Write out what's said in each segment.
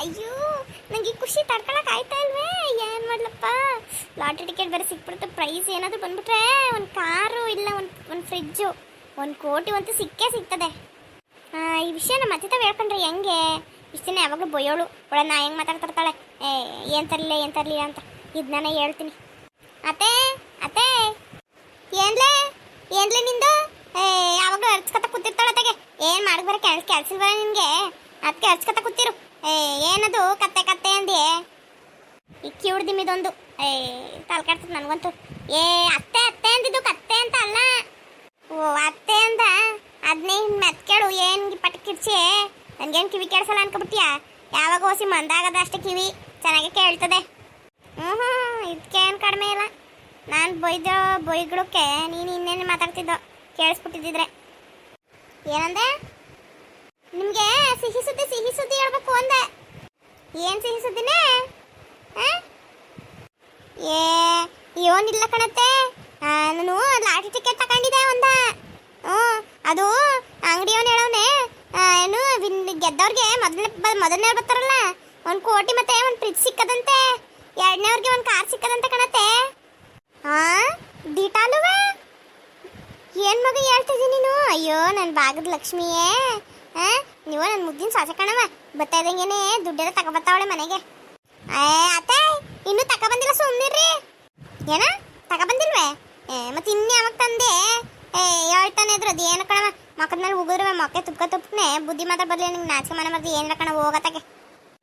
ಅಯ್ಯೋ, ನಂಗೆ ಈ ಖುಷಿ ತಡ್ಕೊಳಕ್ ಆಯ್ತಾ ಇಲ್ವೇ? ಏನ್ ಮಾಡ್ಲಪ್ಪ? ಲಾಟ್ರಿ ಟಿಕೆಟ್ ಬೇರೆ ಸಿಕ್ಬಿಡುತ್ತೆ ಪ್ರೈಸ್ ಏನಾದರೂ ಬಂದ್ಬಿಟ್ರೆ ಒಂದು ಕಾರು ಇಲ್ಲ, ಒಂದು ಒಂದು ಫ್ರಿಜ್ಜು ಒಂದು ಕೋಟಿ ಅಂತೂ ಸಿಕ್ಕೇ ಸಿಗ್ತದೆ. ಈ ವಿಷಯ ನಮ್ಮ ಅತ್ತೆ ತಾವು ಹೇಳ್ಕೊಂಡ್ರೆ ಹೆಂಗೆ? ಇಷ್ಟು ದಿನ ಯಾವಾಗಲೂ ಬೊಯ್ಯೋಳು ಒಳ ನಾ ಹೆಂಗೆ ಮಾತಾಡ್ತಿರ್ತಾಳೆ? ಏ, ಏನು ತರಲಿಲ್ಲ ಏನು ತರಲಿಲ್ಲ ಅಂತ. ಇದು ನಾನು ಹೇಳ್ತೀನಿ. ಅತ್ತೆ ಅತ್ತೆ! ಏನ್ಲೇ? ಏನ್ಲೇ ನಿಂದು? ಏ, ಯಾವಾಗಲೂ ಅರ್ಚ್ಕತ ಕೂತಿರ್ತಾಳೆ ಅತ್ತಗೆ. ಏನು ಮಾಡಕ್ ಬರ ಕೆಲಸ ಕೆಲಸ ಬರ ನಿನಗೆ? ಅದಕ್ಕೆ ಅರ್ಚ್ಕೊತ ಕೂತಿರು. ಏನದು? ಕತ್ತೆ ಕತ್ತೆ ಅಂದಿ ಇಕ್ಕಿ ಇದೊಂದು ಏ, ತಲೆ ಕೆಡ್ತದೆ ನನಗಂತೂ. ಏ, ಅತ್ತೆ ಅತ್ತೆ ಅಂದಿದ್ದು ಕತ್ತೆ ಅಂತ ಅಲ್ಲ. ಓ, ಅತ್ತೆ ಅಂದ. ಅದನ್ನೇ ಮೆತ್ಕೇಳು ಕೇಳು ಏನು ಪಟಕಿರ್ಚಿ ನನ್ಗೇನು ಕಿವಿ ಕೇಳಿಸಲ್ಲ ಅನ್ಕೊಬಿಟ್ಟಿಯಾ ಯಾವಾಗ ಓಸಿ ಮಂದಾಗದ ಅಷ್ಟೇ ಕಿವಿ. ಚೆನ್ನಾಗಿ ಕೇಳ್ತದೆ. ಹ್ಞೂ ಹ್ಞೂ ಇದಕ್ಕೇನು ಕಡಿಮೆ ಇಲ್ಲ. ನಾನು ಬೊಯ್ದ ಬೈಗಳಕ್ಕೆ ನೀನು ಇನ್ನೇನು ಮಾತಾಡ್ತಿದ್ದೋ? ಕೇಳಿಸ್ಬಿಟ್ಟಿದ್ದಿದ್ರೆ. ಏನಂದೆ? ನಿಮಗೆ ಸಿಹಿ ಸುದ್ದಿ ಸಿಹಿ ಸುದ್ದಿ ಹೇಳ್ಬೇಕು ಅಂದೆ ಏನು ಸಿಹಿ ಸುದ್ದಿನೇ? ಏ, ಏನಿಲ್ಲ ಕಣತ್ತೆ. ನಾನು ಲಾಟ್ರಿ ಟಿಕೆಟ್ ತಗೊಂಡಿದ್ದೆ ಒಂದ. ಹ್ಞೂ, ಅದು ಅಂಗಡಿಯವನು ಹೇಳವನೆ. ಏನು ಗೆದ್ದವ್ರಿಗೆ ಮೊದಲನೇ ಮೊದಲನೇ ಬರ್ತಾರಲ್ಲ, ಒಂದು ಕೋಟಿ ಮತ್ತೆ ಒಂದು ಫ್ರಿಜ್ ಸಿಕ್ಕದಂತೆ. ಎರಡನೇವ್ರಿಗೆ ಒಂದು ಕಾರ್ ಸಿಕ್ಕದಂತೆ ಕಣತ್ತೆ. ಹಾ ಡೀಟಾಲುವೆ? ಏನ್ ಮಗ ಹೇಳ್ತಿದ್ದೀನಿ ನೀನು? ಅಯ್ಯೋ ನನ್ನ ಭಾಗದ ಲಕ್ಷ್ಮಿಯೇ. ನೀವು ನನ್ನ ಮುದ್ದಿನ ಸಾಸೆ ಕಣವ ಬರ್ತಾ ದುಡ್ಡೆಲ್ಲ ತಗೋಬತ್ತಾವಳೆ ಮನೆಗೆ. ಏ, ಅತ್ತೆ, ಇನ್ನೂ ತಗೊಬಂದಿಲ್ಲ ಸುಮ್ಮನಿರ್ರಿ ಏನ? ತಗೊಬಂದಿಲ್ವೇ? ಏ, ಮತ್ತೆ ಇನ್ನು ಯಾವಾಗ ತಂದೆ? ಏ ಹೇಳ್ತಾನೆ ಇದ್ರು, ಅದು ಏನು ಕಣವ ಮಕ್ಕದ ಮೇಲೆ ಉಗಿದ್ರೆ ಮೊಕ್ಕೆ ತುಪ್ಕ ತುಪ್ಪನೆ ಬುದ್ಧಿ ಮಾತ್ರ ಬರಲಿ ನಿಂಗೆ ನಾಚಿಕೆ ಮನೆ ಬರ್ದು ಏನಿಲ್ಲ ಕಣ ಹೋಗತ್ತಾಗೆ.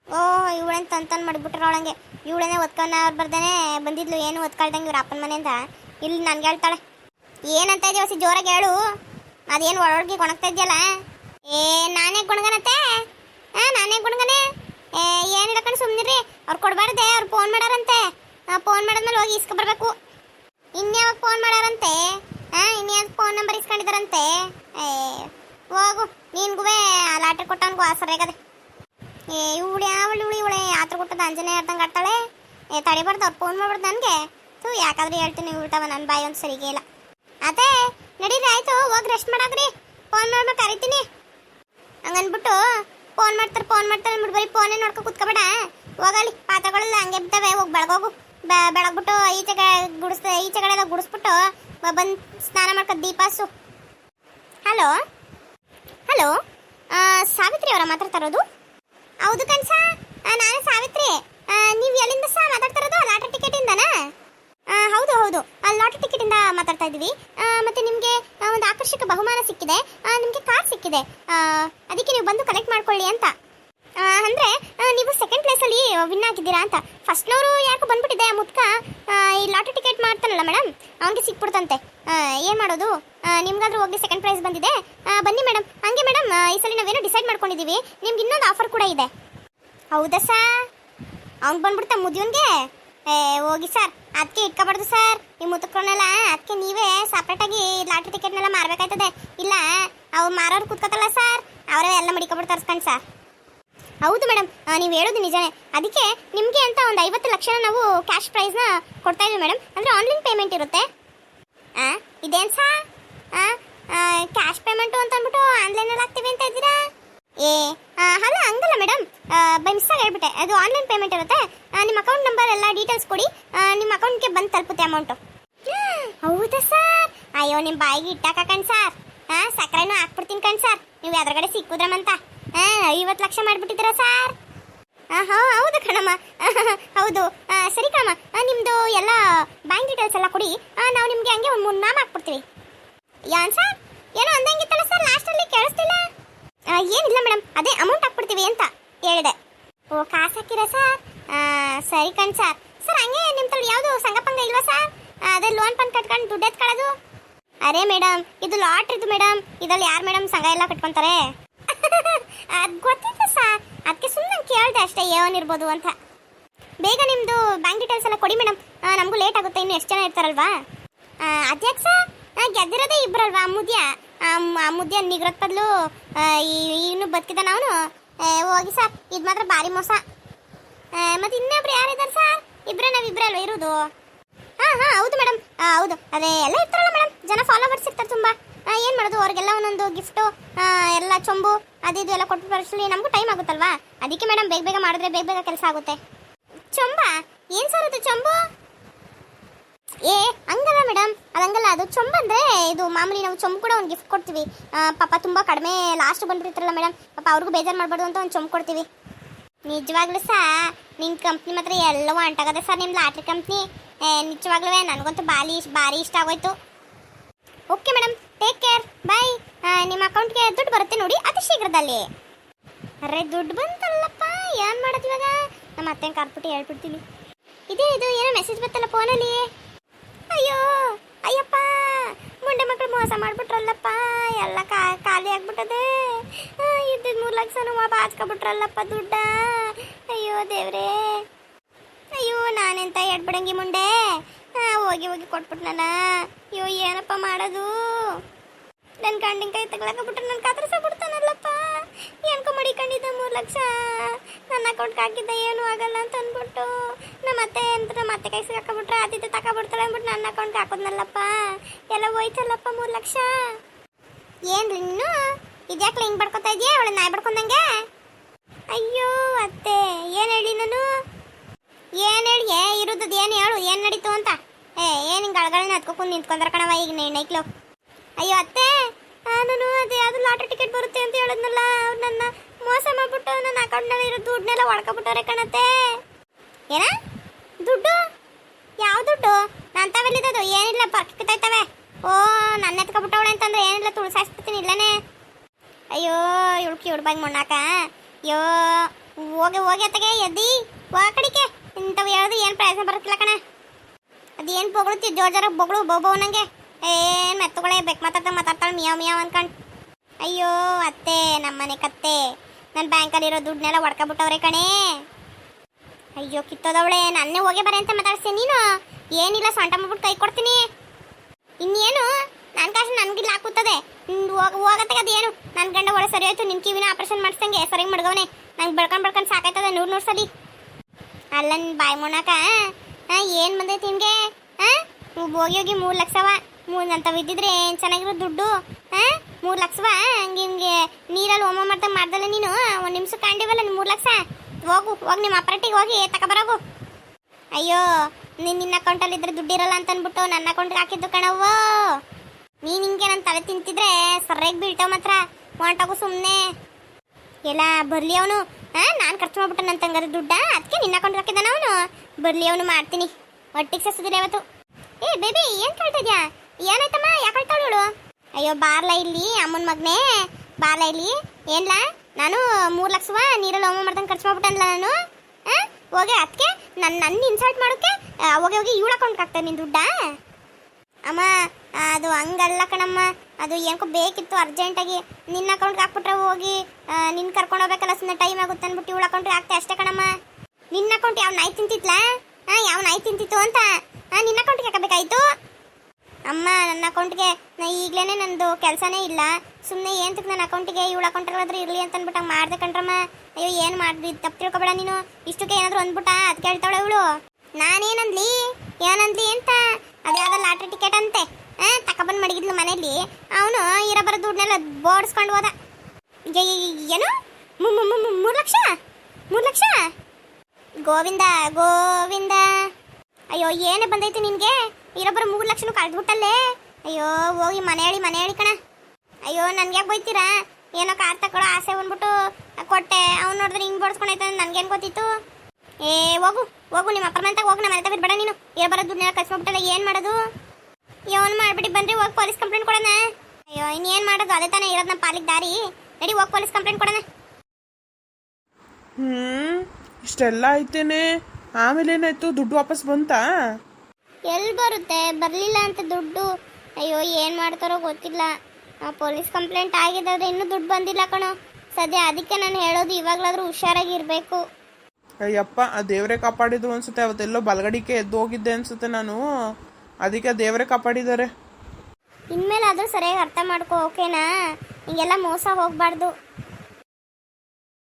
ಓ, ಇವಳೇನು ತನ್ ತನ್ ಮಾಡಿಬಿಟ್ರೆ ಅವಳಂಗೆ. ಇವಳೇನೆ ಒತ್ಕೊಂಡ ಅವ್ರು ಬರ್ದೇನೆ ಬಂದಿದ್ಲು, ಏನು ಒತ್ಕೊಳ್ದಂಗೆ ಇವ್ರ ಅಪ್ಪನ ಮನೆಯಿಂದ. ಇಲ್ಲಿ ನನ್ಗೆ ಹೇಳ್ತಾಳೆ. ಏನಂತ ಇದೀಯ ಹೊಸಿ ಜೋರಾಗಿ ಹೇಳು. ಅದೇನು ಒಳಗೆ ಕೊಣಗ್ತಾ ಇದೆಯಲ್ಲ? ಏ, ನಾನೇ ಗುಣಗನತ್ತೆ ಆ, ನಾನೇ ಗುಣಗನೆ? ಏ ಹಿಡ್ಕೊಂಡು ಕಣ್ ಸುಮ್ಮನಿರಿ ಅವ್ರು ಕೊಡಬಾರ್ದೆ, ಅವ್ರು ಫೋನ್ ಮಾಡಾರಂತೆ. ಫೋನ್ ಮಾಡಿದ್ಮೇಲೆ ಹೋಗಿ ಇಸ್ಕೊ ಬರಬೇಕು ಇನ್ಯಾವಾಗ ಫೋನ್ ಮಾಡಾರಂತೆ? ಆ ಇನ್ಯಾವಾಗ ಫೋನ್ ನಂಬರ್ ಇಸ್ಕೊಂಡಿದಾರಂತೆ ಏ, ಹೋಗು ನಿನ್ಗೂ ಲಾಟ್ರಿ ಕೊಟ್ಟವನ್ಗೂ ಆಸರಾಗದೆ ಏ, ಇವಳು ಯಾವಳು ಇವಳು, ಇವಳೆ, ಆತ್ರ ಕೊಟ್ಟದ ಅಂಜನೇ ಅರ್ಧಂಗೆ ಆಡ್ತಾಳೆ? ಏ, ತಡಿಬಾರ್ದು, ಅವ್ರು ಫೋನ್ ಮಾಡ್ಬಾರ್ದು ನನಗೆ. ತೂ ಯಾಕಾದ್ರೆ ಹೇಳ್ತೀನಿ ಉಳ್ತಾವ ನನ್ನ ಬಾಯಿ ಒಂದು ಸರಿಗೆ ಇಲ್ಲ. ಅದೇ, ನಡೀರಿ, ಆಯ್ತು, ಹೋಗಿ ರೆಸ್ಟ್ ಮಾಡಾಕ್ರಿ ಫೋನ್ ಮಾಡ್ಬೇಕು ಕರಿತೀನಿ ಹಂಗನ್ಬಿಟ್ಟು ಫೋನ್ ಮಾಡ್ತಾರೆ ಫೋನ್ ಮಾಡ್ತಾರೆ ಅಂದ್ಬಿಟ್ಟು ಬರೀ ಫೋನೇ ನೋಡ್ಕೊ ಕುತ್ಕೋಬೇಡ. ಹೋಗಲಿ ಪಾತ್ರಗಳೆಲ್ಲ ಹಂಗೆ ಬಿದ್ದಾವೆ ಹೋಗಿ ಬೆಳಗೋಗು. ಬೆಳಗ್ಬಿಟ್ಟು ಈಚೆ ಗುಡಿಸ್ ಈಚೆಗಳೆಲ್ಲ ಗುಡಿಸ್ಬಿಟ್ಟು ಬಂದು ಸ್ನಾನ ಮಾಡ್ಕೊ ದೀಪಾಸು ಹಲೋ ಹಲೋ ಸಾವಿತ್ರಿ ಅವರ ಮಾತಾಡ್ತಾ ಇರೋದು ಹೌದು ಕಣ್ಸ ನಾನು ಸಾವಿತ್ರಿ. ನೀವು ಎಲ್ಲಿಂದ ಸಹ ಮಾತಾಡ್ತಾರೋದು ಲಾಟ್ರಿ ಟಿಕೆಟ್ ಇಂದನಾ ಆ, ಹೌದು ಹೌದು. ಲಾಟ್ರಿ ಟಿಕೆಟ್ ಇಂದ ಮಾತಾಡ್ತಾ ಇದ್ದೀವಿ ಮತ್ತೆ ನಿಮಗೆ ಒಂದು ಆಕರ್ಷಕ ಬಹುಮಾನ ಸಿಕ್ಕಿದೆ. ನಿಮಗೆ ಕಾರ್ ಸಿಕ್ಕಿದೆ ಆ, ಅದಕ್ಕೆ ನೀವು ಬಂದು ಕಲೆಕ್ಟ್ ಮಾಡ್ಕೊಳ್ಳಿ ಅಂತ ಆ, ಅಂದ್ರೆ ಆ, ನೀವು ಸೆಕೆಂಡ್ ಪ್ಲೇಸ್ ಅಲ್ಲಿ ಆಗಿದ್ದೀರಾ ಅಂತ. ಫಸ್ಟ್ನವರು ಯಾಕೋ ಬಂದ್ಬಿಟ್ಟಿದೆ ಆ ಮುದ್ಕ? ಈ ಲಾಟ್ರಿ ಟಿಕೆಟ್ ಮಾಡ್ತಾನಲ್ಲ ಮೇಡಮ್, ಅವನಿಗೆ ಸಿಕ್ಬಿಡ್ತಂತೆ. ಏನು ಮಾಡೋದು? ನಿಮ್ಗಾದ್ರೂ ಹೋಗಿ ಸೆಕೆಂಡ್ ಪ್ರೈಸ್ ಬಂದಿದೆ? ಬನ್ನಿ ಮೇಡಮ್. ಹಂಗೆ ಮೇಡಮ್ ಈ ಸಲ ನಾವೇನೋ ಡಿಸೈಡ್ ಮಾಡ್ಕೊಂಡಿದೀವಿ. ನಿಮ್ಗೆ ಇನ್ನೊಂದು ಆಫರ್ ಕೂಡ ಇದೆ. ಹೌದಾ ಸರ್ ಅವ್ನು ಬಂದ್ಬಿಡ್ತಾ ಮುದಿಯನ್ಗೆ? ಏ, ಹೋಗಿ ಸರ್ ಅದಕ್ಕೆ ಇಟ್ಕೋಬಾರ್ದು ಸರ್ ಈ ಮುತ್ತಕ್ರನ್ನೆಲ್ಲ ಅದಕ್ಕೆ ನೀವೇ ಸಪ್ರೇಟಾಗಿ ಲಾಟ್ರಿ ಟಿಕೆಟ್ನೆಲ್ಲ ಮಾರಬೇಕಾಯ್ತದೆ. ಇಲ್ಲ ಅವ್ರು ಮಾರೋರು ಕೂತ್ಕೋತಲ್ಲ ಸರ್ ಅವರೇ ಎಲ್ಲ ಮಡಿಕೊಬಿಡ್ತಾರೆ ತರ್ಸ್ಕೊಂಡು ಸರ್ ಹೌದು ಮೇಡಮ್. ನೀವು ಹೇಳೋದು ನಿಜನೇ. ಅದಕ್ಕೆ ನಿಮಗೆ ಅಂತ ಒಂದು ಐವತ್ತು ಲಕ್ಷ ನಾವು ಕ್ಯಾಶ್ ಪ್ರೈಸ್ನ ಕೊಡ್ತಾ ಇದ್ದೀವಿ ಮೇಡಮ್. ಅಂದರೆ ಆನ್ಲೈನ್ ಪೇಮೆಂಟ್ ಇರುತ್ತೆ. ಹಾಂ ಇದೇನು ಸಾ? ಕ್ಯಾಶ್ ಪೇಮೆಂಟು ಅಂತ ಅಂದ್ಬಿಟ್ಟು ಆನ್ಲೈನಲ್ಲಿ ಹಾಕ್ತೀವಿ ಅಂತ ಇದ್ದೀರಾ? ಏ ಅಲ್ಲ, ಹಂಗಲ್ಲ ಮೇಡಮ್. ಬೈ ಮಿಸ್ಸಾಗಿ ಹೇಳ್ಬಿಟ್ಟೆ. ಅದು ಆನ್ಲೈನ್ ಪೇಮೆಂಟ್ ಇರುತ್ತೆ. ನಿಮ್ಮ ಅಕೌಂಟ್ ನಂಬರ್ ಎಲ್ಲ ಡೀಟೇಲ್ಸ್ ಕೊಡಿ. ನಿಮ್ಮ ಅಕೌಂಟ್ಗೆ ಬಂದು ತಲುಪುತ್ತೆ ಅಮೌಂಟು ಹೌದಾ ಸರ್ ಅಯ್ಯೋ ನಿಮ್ಮ ಬಾಯಿಗೆ ಇಟ್ಟಾಕ ಕಣ್ ಸರ್ ಹಾಂ ಸಕ್ಕರೆನೂ ಹಾಕ್ಬಿಡ್ತೀನಿ ಕಣ್ ಸರ್ ನೀವು ಸಿಕ್ಕುದ್ರಮಂತ. ಹಾ ಐವತ್ತು ಲಕ್ಷ ಮಾಡಿಬಿಟ್ಟಿದ್ದೀರಾ ಸರ್? ಹೌದು ಕಣಮ್ಮ. ಹೌದು. ಸರಿ ಕಣಮ್ಮ. ನಿಮ್ಮದು ಎಲ್ಲ ಬ್ಯಾಂಕ್ ಡೀಟೇಲ್ಸ್ ಎಲ್ಲ ಕೊಡಿ. ನಾವು ನಿಮಗೆ ಹಂಗೆ ಒಂದು ಮೂರು ನಾಮ ಹಾಕ್ಬಿಡ್ತೀವಿ. ಯಾನ್ ಸರ್? ಏನೋ ಅಂದಂಗಿತ್ತಲ್ಲ ಸರ್ ಲಾಸ್ಟಲ್ಲಿ ಕೇಳಿಸ್ತಿಲ್ಲ? ಏನಿಲ್ಲ ಮೇಡಮ್ ಅದೇ ಅಮೌಂಟ್ ಹಾಕ್ಬಿಡ್ತೀವಿ ಅಂತ ಹೇಳಿದೆ. ಓ, ಕಾಸು ಹಾಕಿರ ಸರ್? ಸರಿ ಕಣ್ ಸರ್. ಸರ್, ಹಂಗೆ ನಿಮ್ಮ ತಲೆ ಯಾವುದು ಸಂಗಪಂಗ ಇಲ್ವಾ ಸರ್? ಅದೇ ಲೋನ್ ಪನ್ ಕಟ್ಕೊಂಡು ದುಡ್ಡು ಎತ್ಕೊಳ್ಳೋದು? ಅರೆ ಮೇಡಮ್ ಇದು ಲಾಟ್ರಿದು ಮೇಡಮ್ ಇದ್ರಲ್ಲಿ ಯಾರು ಮೇಡಮ್ ಸಂಘ ಎಲ್ಲ ಕಟ್ಕೊಂತಾರೆ? ಅದು ಗೊತ್ತಿತ್ತು ಸರ್. ಅದಕ್ಕೆ ಸುಮ್ಮನೆ ಕೇಳಿದೆ ಅಷ್ಟೇ ಏನಿರ್ಬೋದು ಅಂತ. ಬೇಗ ನಿಮ್ಮದು ಬ್ಯಾಂಕ್ ಡೀಟೇಲ್ಸ್ ಎಲ್ಲ ಕೊಡಿ ಮೇಡಮ್ ನಮಗೂ ಲೇಟ್ ಆಗುತ್ತೆ, ಇನ್ನು ಎಷ್ಟು ಜನ ಇರ್ತಾರಲ್ವಾ? ಅದ್ಯಾಕೆ ಗೆದ್ದಿರೋದೇ ಇಬ್ಬರಲ್ವಾ ಅಮ್ಮುದ್ಯ ಮುದ್ಯ ನಿಗ್ರತ್ ಬದಲು ಇನ್ನು ಬದುಕಿದ ಅವನು ಹೋಗಿ ಸರ್, ಇದು ಮಾತ್ರ ಭಾರಿ ಮೋಸ. ಮತ್ತು ಇನ್ನೊಬ್ರು ಯಾರಿದ್ದಾರೆ ಸರ್? ಇಬ್ಬರೇ ನಾವು ಇಬ್ಬರೇ ಇರೋದು? ಹಾಂ ಹಾಂ, ಹೌದು ಮೇಡಮ್ ಹೌದು. ಅದೇ ಎಲ್ಲ ಇರ್ತಾರಲ್ಲ ಮೇಡಮ್ ಜನ ಫಾಲೋವರ್ಸ್ ಇರ್ತಾರೆ ತುಂಬ. ಏನು ಮಾಡೋದು? ಅವ್ರಿಗೆಲ್ಲ ಒಂದೊಂದು ಗಿಫ್ಟು ಎಲ್ಲ ಚೊಂಬು. ಅದು ಇದು ಎಲ್ಲ ಕೊಟ್ಟು ನಮಗೂ ಟೈಮ್ ಆಗುತ್ತಲ್ವಾ? ಅದಕ್ಕೆ ಮೇಡಮ್ ಬೇಗ ಬೇಗ ಮಾಡಿದ್ರೆ ಬೇಗ ಬೇಗ ಕೆಲಸ ಆಗುತ್ತೆ. ಚೊಂಬ, ಏನು ಸರ್ ಅದು ಚೊಂಬು? ಏ, ಹಂಗಲ್ಲ ಮೇಡಮ್ ಅದು ಹಂಗಲ್ಲ, ಅದು ಚೊಂಬ ಅಂದರೆ ಇದು ಮಾಮೂಲಿ ನಾವು ಚೊಂಬು ಕೂಡ ಒಂದು ಗಿಫ್ಟ್ ಕೊಡ್ತೀವಿ. ಪಾಪ ತುಂಬ ಕಡಿಮೆ ಲಾಸ್ಟ್ ಬಂದ್ಬಿಡ್ತಾರಲ್ಲ ಮೇಡಮ್ ಪಾಪ ಅವ್ರಿಗೂ ಬೇಜಾರು ಮಾಡಬಾರ್ದು ಅಂತ ಒಂದು ಚೊಂಬು ಕೊಡ್ತೀವಿ. ನಿಜವಾಗ್ಲೂ ಸಹ ನಿಮ್ಮ ಕಂಪ್ನಿ ಮಾತ್ರ ಎಲ್ಲವೂ ಅಂಟಾಗದೆ ಸರ್ ನಿಮ್ಮ ಲಾಟ್ರಿ ಕಂಪ್ನಿ ನಿಜವಾಗ್ಲೂ ನನಗಂತೂ ಬಾಲಿ, ಭಾರಿ ಇಷ್ಟ ಆಗೋಯ್ತು. Okay madam take care bye ನಿಮ್ಮ ಅಕೌಂಟ್ಗೆ ದುಡ್ಡು ಬರುತ್ತೆ ನೋಡಿ, ಅತಿ ಶೀಘ್ರದಲ್ಲಿ. ಅರೆ, ದುಡ್ಡು ಬಂತಲ್ಲಪ್ಪ. ಏನು ಮಾಡೋದು ಇವಾಗ ನಮ್ಮ ಅತ್ತೆ ಕಾರ್ಬಿಟ್ಟು ಹೇಳ್ಬಿಡ್ತೀನಿ. ಇದೇ, ಇದು ಏನೋ ಮೆಸೇಜ್ ಬರ್ತಲ್ಲ ಫೋನಲ್ಲಿ ಅಯ್ಯೋ, ಅಯ್ಯಪ್ಪ. ಮುಂಡೆ ಮಕ್ಕಳು ಮೋಸ ಮಾಡ್ಬಿಟ್ರಲ್ಲಪ್ಪ. ಎಲ್ಲ ಕಾ, ಖಾಲಿ ಆಗ್ಬಿಟ್ಟದೆ. ಇದ್ದಿದ್ದು ಮೂರು ಲಕ್ಷನೂ ಬಾಚ್ಕೊಬಿಟ್ರಲ್ಲಪ್ಪ ದುಡ್ಡ. ಅಯ್ಯೋ ದೇವ್ರೇ. ಅಯ್ಯೋ, ನಾನೆಂತ ಹೇಳ್ಬಿಡಂಗಿ ಮುಂಡೆ? ಹೋಗಿ ಹೋಗಿ ಕೊಟ್ಬಿಟ್ನಲ್ಲ ಅಯ್ಯೋ, ಏನಪ್ಪ ಮಾಡೋದು? ನನ್ನ ಗಂಡಿನ ಕೈ ತಗೊಳಕಬಿಟ್ರೆ ನನ್ನ ಕತ್ರಸ ಬಿಡ್ತಾನಲ್ಲಪ್ಪ. ಏನ್ಕೊ ಮಡಿಕೊಂಡಿದ್ದ ಮೂರು ಲಕ್ಷ? ನನ್ನ ಅಕೌಂಟ್ಗೆ ಹಾಕಿದ್ದ ಏನು ಆಗಲ್ಲ ಅಂತ ಅಂದ್ಬಿಟ್ಟು ನಮ್ಮ ಅತ್ತೆ ಅಂತ ನಮ್ಮ ಅತ್ತೆ ಕೈ ಸಿಗಾಕಬಿಟ್ರೆ ಆದಿತ್ಯ ತಗೊಬಿಡ್ತಾಳೆ ಅಂದ್ಬಿಟ್ಟು ನನ್ನ ಅಕೌಂಟ್ಗೆ ಹಾಕೋದ್ನಲ್ಲಪ್ಪ. ಎಲ್ಲ ಹೋಯ್ತಲ್ಲಪ್ಪ ಮೂರು ಲಕ್ಷ? ಏನ್ರಿ ಇನ್ನು? ಇದ್ಯಾಕ್ಲ ಹಿಂಗ್ ಬಡ್ಕೊತಾ ಇದೆಯಾ? ಅವಳು ನಾಯಿ ಬಡ್ಕೊಂಡಂಗೆ? ಅಯ್ಯೋ, ಅತ್ತೆ, ಏನು ಹೇಳಿ ನಾನು? ಏನು ಹೇಳಿ? ಇರೋದದು ಏನು ಹೇಳು? ಏನು ನಡೀತು ಅಂತ? ಏ, ಏನು ಗಳಗಳನ್ನ ಹತ್ಕೊಂಡು ನಿಂತ್ಕೊಂಡ್ರ ಕಣವ ಈಗ ನೈಕ್ಲೋ? ಅಯ್ಯೋ, ಅತ್ತೆ! ನಾನು ಅದು ಯಾವುದು ಲಾಟ್ರಿ ಟಿಕೆಟ್ ಬರುತ್ತೆ ಅಂತ ಹೇಳಿದ್ನಲ್ಲ, ಅವ್ರು ನನ್ನ ಮೋಸ ಮಾಡ್ಬಿಟ್ಟು ನನ್ನ ಅಕೌಂಟ್ನಲ್ಲಿ ಇರೋ ದುಡ್ಡನ್ನೆಲ್ಲ ಒಡ್ಕೊಬಿಟ್ಟವ್ರೆ ಕಣತ್ತೆ! ಏನ? ದುಡ್ಡು? ಯಾವ ದುಡ್ಡು? ನಾನು ತವೆಲ್ಲಿದ್ದದು ಏನಿಲ್ಲ ಪರ್ಕಿತೈತವೆ ಓ ನನ್ನ ಎತ್ಕೊಬಿಟ್ಟವಳೆ ಅಂತಂದ್ರೆ ಏನಿಲ್ಲ ತುಳ್ಸಾಯಿಸ್ಬಿಡ್ತೀನಿ ಇಲ್ಲನೇ. ಅಯ್ಯೋ ಇಳ್ಕಿ ಇಡ್ಬಾಗ ಮಣ್ಣಾಕ. ಅಯ್ಯೋ, ಹೋಗಿ ಹೋಗಿ ಅತ್ತಗೆ, ಎದ್ದಿ ಹೋಗ ಕಡಿಕೆ. ಇಂಥವು ಹೇಳೋದು ಏನು ಪ್ರಯೋಜನ ಬರುತ್ತಿಲ್ಲ ಕಣ. ಅದೇನು ಬೊಗಳುತ್ತಿ? ಜೋರ್ ಜೋರ ಬೊಗಳು ಬೋಬೋ ನಂಗೆ. ಏನು ಮೆತ್ತುಗಳೇ ಬೆಕ್ ಮಾತಾಡ್ತಾ ಮಾತಾಡ್ತಾಳೆ ಮಿಯಾವ್ ಮಿಯಾವ್ ಅನ್ಕಂಡು. ಅಯ್ಯೋ, ಅತ್ತೆ, ನಮ್ಮನೆ ಕತ್ತೆ. ನನ್ನ ಬ್ಯಾಂಕಲ್ಲಿರೋ ದುಡ್ಡನ್ನೆಲ್ಲ ಹೊಡ್ಕೊಬಿಟ್ಟವ್ರೆ ಕಣೇ. ಅಯ್ಯೋ, ಕಿತ್ತೋದವಳೆ. ನನ್ನೇ ಹೋಗಿ ಬರೆ ಅಂತ ಮಾತಾಡ್ಸಿ ನೀನು. ಏನಿಲ್ಲ, ಸೊಂಟ ಮಾಡ್ಬಿಟ್ಟು ಕೈ ಕೊಡ್ತೀನಿ. ಇನ್ನೇನು? ನನ್ನ ಕಾಸು ನನಗಿಲ್ಲ ಹಾಕುತ್ತದೆ ಹೋಗತ್ತೆ ಅದು ಏನು? ನನ್ನ ಗಂಡ ಒಳ ಸರಿ ಆಯ್ತು ನಿನ್ ಕಿವಿನ ಆಪರೇಷನ್ ಮಾಡಿಸ್ದಂಗೆ ಸರಿ ಮಡ್ಗವನೆ. ನಂಗೆ ಬಡ್ಕೊಂಡ್ ಬೆಳ್ಕೊಂಡು ಸಾಕಾಯ್ತದೆ ನೂರು ನೂರು ಸಲಿ. ಅಲ್ಲ ಬಾಯಿ ಮುಣಕ ಏನು ಬಂದೈತಿ ನಿಮಗೆ ಆ? ಹೋಗಿ ಹೋಗಿ ಮೂರು ಲಕ್ಷವ. ಮೂರು ಅಂತ ಇದ್ದಿದ್ರೆ ಏನು ಚೆನ್ನಾಗಿರೋ ದುಡ್ಡು? ಆ? ಮೂರು ಲಕ್ಷವ? ಹಂಗೆ ಹಿಂಗೆ ನೀರಲ್ಲಿ ಹೋಮ ಮಾಡ್ದಂಗೆ ಮಾಡ್ದಲ್ಲ ನೀನು? ಒಂದು ನಿಮಿಷ ಕಾಂಡಿವಲ್ಲ ನೀನು ಮೂರು ಲಕ್ಷ? ಹೋಗು, ಹೋಗಿ ನಿಮ್ಮ ಅಪರೇಟಿಗೆ ಹೋಗಿ ತಗೊಬರೋಗು ಅಯ್ಯೋ, ನೀನ್ ನಿನ್ನ ಅಕೌಂಟಲ್ಲಿ ಇದ್ರೆ ದುಡ್ಡಿರಲ್ಲ ಅಂತ ಅಂದ್ಬಿಟ್ಟು ನನ್ನ ಅಕೌಂಟ್ಗೆ ಹಾಕಿದ್ದು ಕಣವ್ವೋ. ನೀನು ಹಿಂಗೆ ನನ್ನ ತಲೆ ತಿಂತಿದ್ರೆ ಸರಿಯಾಗಿ ಬೀಳ್ತಾವ ಮಾತ್ರ. ಹೊಂಟೋಗು ಸುಮ್ಮನೆ ಎಲ್ಲ ಬರಲಿ ಅವನು. ನಾನು ಖರ್ಚು ಮಾಡ್ಬಿಟ್ಟೆ ನನ್ನ ತಂಗದ ದುಡ್ಡ? ಅದಕ್ಕೆ ನಿನ್ನ ಅಕೌಂಟ್ ಹಾಕಿದ್ದಾನ ಅವನು. ಬರ್ಲಿ ಅವನು ಮಾಡ್ತೀನಿ. ಒಟ್ಟಿಗೆ ಸಸ್ತಿದ್ರೆ ಇವತ್ತು ಏ, ಬೇಬಿ, ಏನು ಕೇಳ್ತಾ ಇದೆಯಾ? ಏನಾಯ್ತಮ್ಮ? ಯಾಕೆ ಹೇಳ್ತಾಳು ಅಯ್ಯೋ, ಬಾರ್ಲ ಇಲ್ಲಿ, ಅಮ್ಮನ ಮಗನೇ. ಬಾರ್ಲ ಇಲ್ಲಿ. ಏನ್ಲ? ನಾನು ಮೂರು ಲಕ್ಷವ? ನೀರಲ್ಲಿ ಹೋಮ ಮಾಡ್ದಂಗೆ ಖರ್ಚು ಮಾಡ್ಬಿಟ್ಟಲ್ಲ ನಾನು? ಹಾಂ ಹೋಗಿ ಅದಕ್ಕೆ ನನ್ನ ನನ್ನ ಇನ್ಸಲ್ಟ್ ಮಾಡೋಕ್ಕೆ ಹೋಗಿ ಹೋಗಿ ಇವಳ ಅಕೌಂಟ್ಗೆ ಹಾಕ್ತಾನೆ ನಿನ್ನ ದುಡ್ಡ? ಅಮ್ಮ, ಅದು ಹಂಗಲ್ಲ ಕಣಮ್ಮ. ಅದು ಏನಕ್ಕೋ ಬೇಕಿತ್ತು ಅರ್ಜೆಂಟಾಗಿ ನಿನ್ನ ಅಕೌಂಟ್ಗೆ ಹಾಕ್ಬಿಟ್ರೆ ಹೋಗಿ ನಿನ್ನ ಕರ್ಕೊಂಡು ಹೋಗ್ಬೇಕಲ್ಲ ಸುಮ್ಮನೆ ಟೈಮ್ ಆಗುತ್ತೆ ಅಂದ್ಬಿಟ್ಟು ಇವಳ ಅಕೌಂಟ್ಗೆ ಹಾಕ್ತೆ ಅಷ್ಟೇ ಕಣಮ್ಮ. ನಿನ್ನ ಅಕೌಂಟ್ ಯಾವ ನಾಯಿ ತಿಂತಿತ್ಲ ಹಾಂ ಯಾವ ನಾಯಿ ತಿಂತಿತ್ತು ಅಂತ? ಹಾಂ ನಿನ್ನ ಅಕೌಂಟ್ಗೆ ಹಾಕಬೇಕಾಯ್ತು? ಅಮ್ಮ, ನನ್ನ ಅಕೌಂಟ್ಗೆ ನಾ ಈಗಲೇ ನಂದು ಕೆಲಸನೇ ಇಲ್ಲ. ಸುಮ್ಮನೆ ಏಂತಕ್ಕೆ ನನ್ನ ಅಕೌಂಟಿಗೆ ಇವಳ ಅಕೌಂಟ್ಗಳಾದ್ರೂ ಇರಲಿ ಅಂತ ಅಂದ್ಬಿಟ್ಟು ಹಂಗೆ ಮಾಡ್ದೆ ಕಣ್ರಮ್ಮ. ಅಯ್ಯೋ, ಏನು ಮಾಡಿದ್ರಿ ತಪ್ಪು ತಿಳ್ಕೊಬೇಡ ನೀನು. ಇಷ್ಟಕ್ಕೆ ಏನಾದರೂ ಅಂದ್ಬಿಟ್ಟ ಅದು ಕೇಳ್ತಾಳೆ ಇವಳು. ನಾನೇನಂದ್ಲಿ? ಏನಂದ್ಲಿ ಅಂತ? ಅದ್ಯಾವ್ದೋ ಲಾಟ್ರಿ ಟಿಕೆಟ್ ಅಂತೆ. ತಕೊಬಂದು ಮಡಗಿದ್ಲು ಮನೆಯಲ್ಲಿ. ಅವನು ಇರಬರ ಬರೋ ದುಡ್ಡನ್ನೆಲ್ಲ ಬೋಡ್ಸ್ಕೊಂಡು ಹೋದ ಏನು? ಮೂರು ಲಕ್ಷ? ಮೂರು ಲಕ್ಷ? ಗೋವಿಂದ ಗೋವಿಂದ. ಅಯ್ಯೋ, ಏನೇ ಬಂದೈತೆ ನಿನಗೆ? ಇರೊಬ್ಬರು ಮೂರು ಲಕ್ಷನು ಕಳೆದ್ಬಿಟ್ಟಲ್ಲೇ? ಅಯ್ಯೋ, ಹೋಗಿ ಮನೆ ಹೇಳಿ ಮನೆ ಹೇಳಿ ಕಣ. ಅಯ್ಯೋ, ನನ್ಗೆ ಯಾಕೆ ಬೈತೀರಾ? ಏನೋ ಕಾರ್ ತಕೊಳ್ಳೋ ಆಸೆ ಬಂದ್ಬಿಟ್ಟು ಕೊಟ್ಟೆ. ಅವ್ನು ನೋಡಿದ್ರೆ ಹಿಂಗೆ ಬಡ್ಸ್ಕೊಂಡೈತೆ ನನ್ಗೇನು ಗೊತ್ತಿತ್ತು? ಏ, ಹೋಗು ಹೋಗು, ನಿಮ್ಮ ಅಪಾರ್ಟ್ಮೆಂಟಾಗ ಹೋಗಿ, ನಮ್ಮ ಮನೆ ಬಿಡ್ಬೇಡ ನೀನು. ಇರೋ ಬರೋ ದುಡ್ಡನ್ನೆಲ್ಲ ಕಳ್ಸ್ಕೊಂಡ್ಬಿಟ್ಟಲ್ಲ, ಏನು ಮಾಡೋದು? ಏನು ಮಾಡ್ಬಿಟ್ಟು ಬಂದ್ರಿ ಹೋಗಿ ಪೊಲೀಸ್ ಕಂಪ್ಲೇಂಟ್ ಕೊಡೋಣ. ಅಯ್ಯೋ ಇನ್ನೇನು ಮಾಡೋದು? ಅದೇ ತಾನೇ ಇರೋದು ನಮ್ಮ ಪಾಲಿಗೆ ದಾರಿ. ನಡಿ ಹೋಗಿ ಪೊಲೀಸ್ ಕಂಪ್ಲೇಂಟ್ ಕೊಡೋಣ. ಹ್ಮ್ ಇಷ್ಟೆಲ್ಲ ಐತೇನೆ ಆಮೇಲೆ ಏನಾಯ್ತು? ದುಡ್ಡು ವಾಪಸ್ ಬಂತಾ? ಎಲ್ಲಿ ಬರುತ್ತೆ? ಬರಲಿಲ್ಲ ಅಂತ ದುಡ್ಡು. ಅಯ್ಯೋ ಏನು ಮಾಡ್ತಾರೋ ಗೊತ್ತಿಲ್ಲ. ಆ, ಪೊಲೀಸ್ ಕಂಪ್ಲೇಂಟ್ ಆಗಿದ್ರೆ ಇನ್ನೂ ದುಡ್ಡು ಬಂದಿಲ್ಲ ಕಣೋ. ಸದ್ಯ ಅದಕ್ಕೆ ನಾನು ಹೇಳೋದು ಇವಾಗ್ಲಾದ್ರೂ ಹುಷಾರಾಗಿ ಇರ್ಬೇಕು ಅಯ್ಯಪ್ಪ ಆ ದೇವರೇ ಕಾಪಾಡಿದ್ರು ಅನ್ಸುತ್ತೆ. ಅವತ್ತೆಲ್ಲೋ ಬಲಗಡಿಕೆ ಎದ್ದು ಹೋಗಿದ್ದೆ ಅನ್ಸುತ್ತೆ ನಾನು. ಅದಕ್ಕೆ ದೇವರೇ ಕಾಪಾಡಿದ್ದಾರೆ. ಇನ್ಮೇಲಾದ್ರೂ ಸರಿಯಾಗಿ ಅರ್ಥ ಮಾಡ್ಕೋ ಓಕೆನಾ ಹಿಂಗೆಲ್ಲ ಮೋಸ ಹೋಗ್ಬಾರ್ದು.